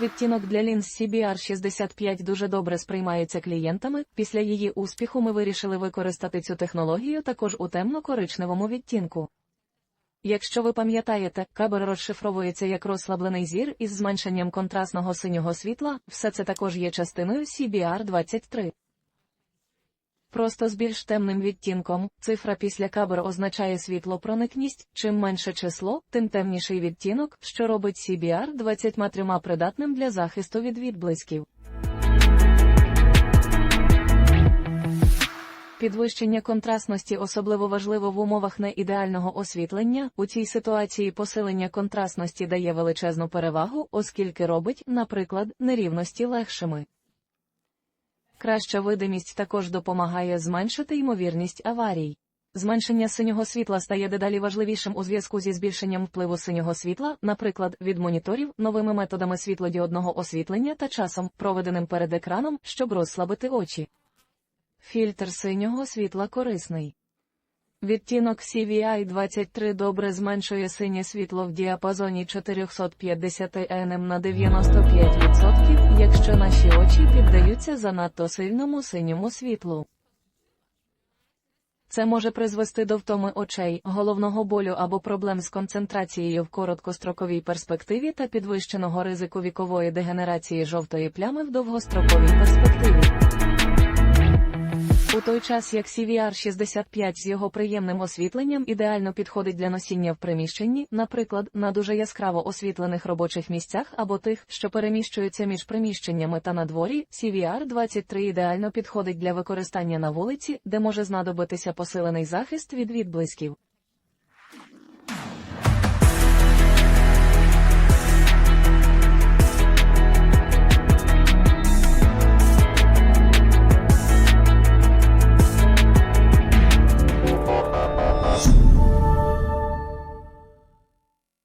відтінок для лінз CBR65 дуже добре сприймається клієнтами. Після її успіху ми вирішили використати цю технологію також у темно-коричневому відтінку. Якщо ви пам'ятаєте, кабель розшифровується як розслаблений зір із зменшенням контрастного синього світла, все це також є частиною CBR23. Просто з більш темним відтінком, цифра після кабер означає світлопроникність, чим менше число, тим темніший відтінок, що робить CBR 23 придатним для захисту від відблисків. Підвищення контрастності особливо важливо в умовах неідеального освітлення. У цій ситуації посилення контрастності дає величезну перевагу, оскільки робить, наприклад, нерівності легшими. Краща видимість також допомагає зменшити ймовірність аварій. Зменшення синього світла стає дедалі важливішим у зв'язку зі збільшенням впливу синього світла, наприклад, від моніторів, новими методами світлодіодного освітлення та часом, проведеним перед екраном, щоб розслабити очі. Фільтр синього світла корисний. Відтінок CVI-23 добре зменшує синє світло в діапазоні 450 нм на 95%, якщо наші очі піддаються занадто сильному синьому світлу. Це може призвести до втоми очей, головного болю або проблем з концентрацією в короткостроковій перспективі та підвищеного ризику вікової дегенерації жовтої плями в довгостроковій перспективі. У той час як CVR65 з його приємним освітленням ідеально підходить для носіння в приміщенні, наприклад, на дуже яскраво освітлених робочих місцях або тих, що переміщуються між приміщеннями та на дворі, CVR23 ідеально підходить для використання на вулиці, де може знадобитися посилений захист від відблисків.